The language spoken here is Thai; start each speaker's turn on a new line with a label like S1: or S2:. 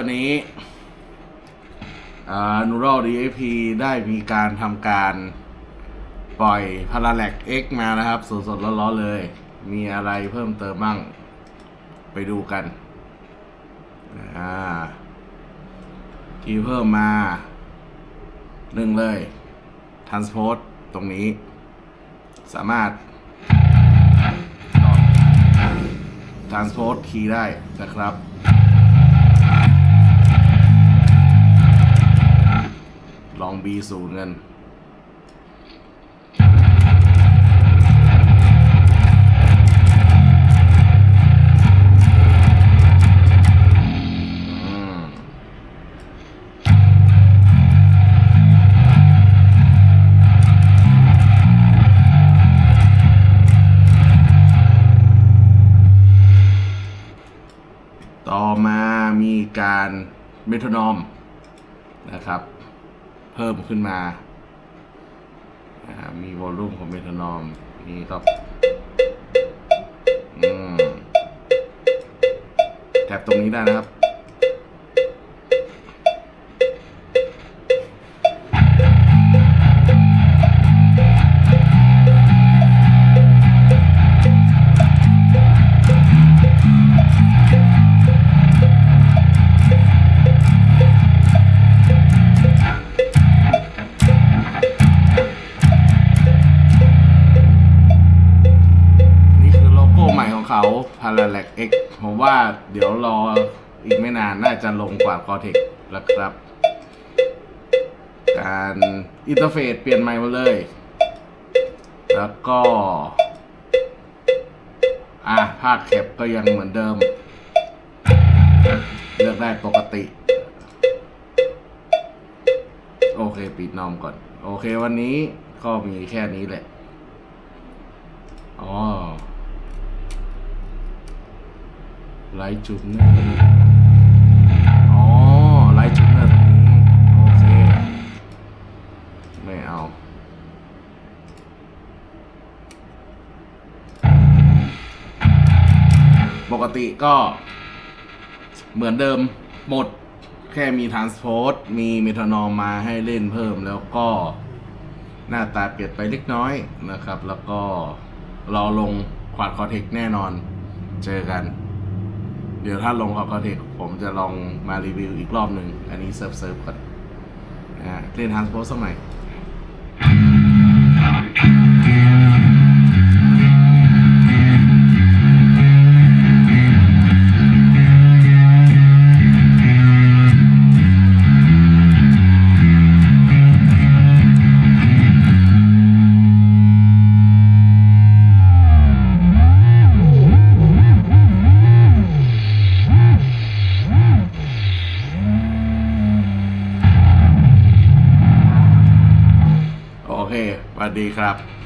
S1: วันนี้นูโร DAP ได้มีการทำการปล่อย Parallax X มานะครับ สดๆร้อนๆเลย มีอะไรเพิ่มเติมบ้าง ไปดูกัน ที่เพิ่มมา หนึ่งเลย Transport ตรงนี้ สามารถ Transport Key ได้นะครับ ลอง B ศูนย์กันต่อมามีการเมทานอมนะครับ พิ่มขึ้นมาอ่ามีวอลลุ่มของเมทานอมนี่ครับอืมแท็บตรงนี้ได้นะครับ X ผมว่าเดี๋ยวรออีกไม่นานน่าจะลงกว่า Cortex แล้วครับ การอินเทอร์เฟซเปลี่ยนใหม่หมดเลย แล้วก็ อะภาคแคปก็ยังเหมือนเดิม เลือกได้ปกติ โอเค ปิดนอมก่อน โอเควันนี้ก็มีแค่นี้แหละ อ๋อ ไลท์จุดเนอร์อ๋อไลท์จุดเนอร์ตรงนี้ โอเค ไม่เอา ปกติก็ เหมือนเดิมหมดแค่มีทรานสโพ r t มีเมทานอมมาให้เล่นเพิ่มแล้วก็หน้าตาเปลี่ยนไปเล็กน้อยนะครับ แล้วก็รอลงควาดคอเทคแน่นอน เจอกัน เดี๋ยวถ้าลงควาก็เทคผมจะลองมารีวิวอีกรอบหนึ่ง อันนี้เซิร์ฟเซิร์ฟก่อนอ่าเล่นทรานสโพสสมัย สวัสดีครับ